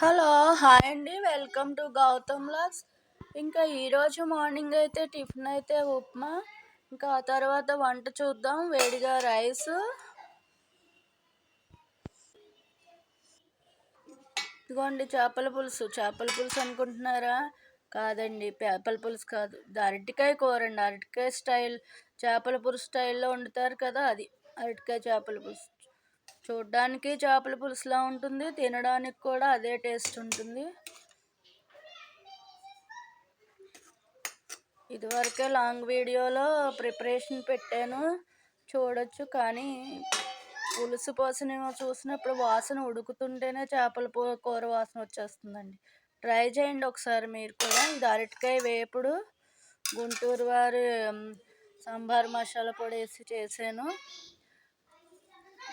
Hello hi అండి. Welcome to Gautham logs ఇంకా ఈరోజు మార్నింగ్ అయితే టిఫిన్ అయితే ఉప్మా ఇంకా ఆ తర్వాత వంట చూద్దాం వేడిగా రైస్. ఇదిగోండి చేపల పులుసు. చేపల పులుసు అనుకుంటున్నారా? కాదండి చేపల పులుసు కాదు. అరటికాయ కూర అండి. అరటికాయ స్టైల్ చేపల పులుసు స్టైల్లో వండుతారు కదా అది. అరటికాయ చేపల పులుసు. చూడ్డానికి చేపల పులుసులా ఉంటుంది తినడానికి కూడా అదే టేస్ట్ ఉంటుంది. ఇదివరకే లాంగ్ వీడియోలో ప్రిపరేషన్ పెట్టాను చూడొచ్చు. కానీ పులుసు పోసిన చూసినప్పుడు వాసన ఉడుకుతుంటేనే చేపల కూర వాసన వచ్చేస్తుందండి. ట్రై చేయండి ఒకసారి మీరు కూడా. ఇది అరటికాయ వేపుడు గుంటూరు వారి సాంబార్ మసాలా పొడి వేసి చేశాను.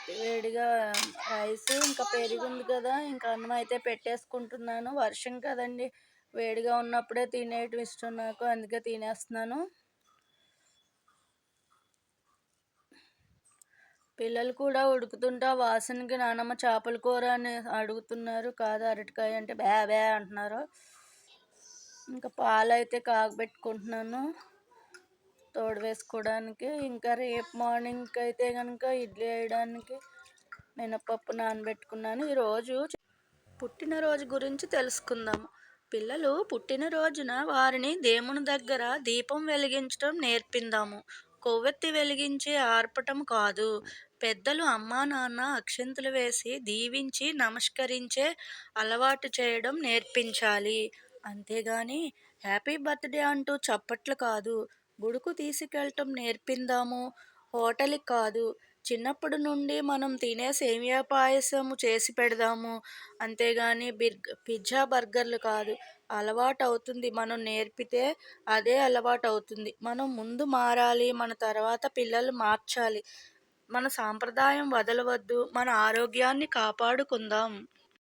వేడిగా రైస్ ఇంకా పెరిగింది కదా ఇంకా అన్నం అయితే పెట్టేసుకుంటున్నాను. వర్షం కదండి వేడిగా ఉన్నప్పుడే తినేయటం ఇష్టం నాకు అందుకే తినేస్తున్నాను. పిల్లలు కూడా ఉడుకుతుంటా వాసనకి నానమ్మ చేపల కూర అని అడుగుతున్నారు. కాదు అరటికాయ అంటే బ్యా బ్యా అంటున్నారు. ఇంకా పాలు అయితే కాగబెట్టుకుంటున్నాను. తోడు వేసుకోవడానికి ఇంకా రేపు మార్నింగ్కి అయితే కనుక ఇడ్లీ వేయడానికి మినపప్పు నానబెట్టుకున్నాను. ఈరోజు పుట్టినరోజు గురించి తెలుసుకుందాము పిల్లలు పుట్టినరోజున వారిని దేవుని దగ్గర దీపం వెలిగించడం నేర్పిందాము. కొవ్వెత్తి వెలిగించి ఆర్పటం కాదు. పెద్దలు అమ్మా నాన్న అక్షంతులు వేసి దీవించి నమస్కరించే అలవాటు చేయడం నేర్పించాలి. అంతేగాని హ్యాపీ బర్త్డే అంటూ చప్పట్లు కాదు. గుడుకు తీసుకెళ్ళటం నేర్పిందాము? హోటల్కి కాదు. చిన్నప్పటి నుండి మనం తినే సేమియా పాయసము చేసి పెడదాము. అంతేగాని బిర్ పిజ్జా బర్గర్లు కాదు. అలవాటు అవుతుంది మనం నేర్పితే అదే అలవాటు అవుతుంది మనం ముందు మారాలి. మన తర్వాత పిల్లలు మార్చాలి. మన సాంప్రదాయం వదలవద్దు. మన ఆరోగ్యాన్ని కాపాడుకుందాం.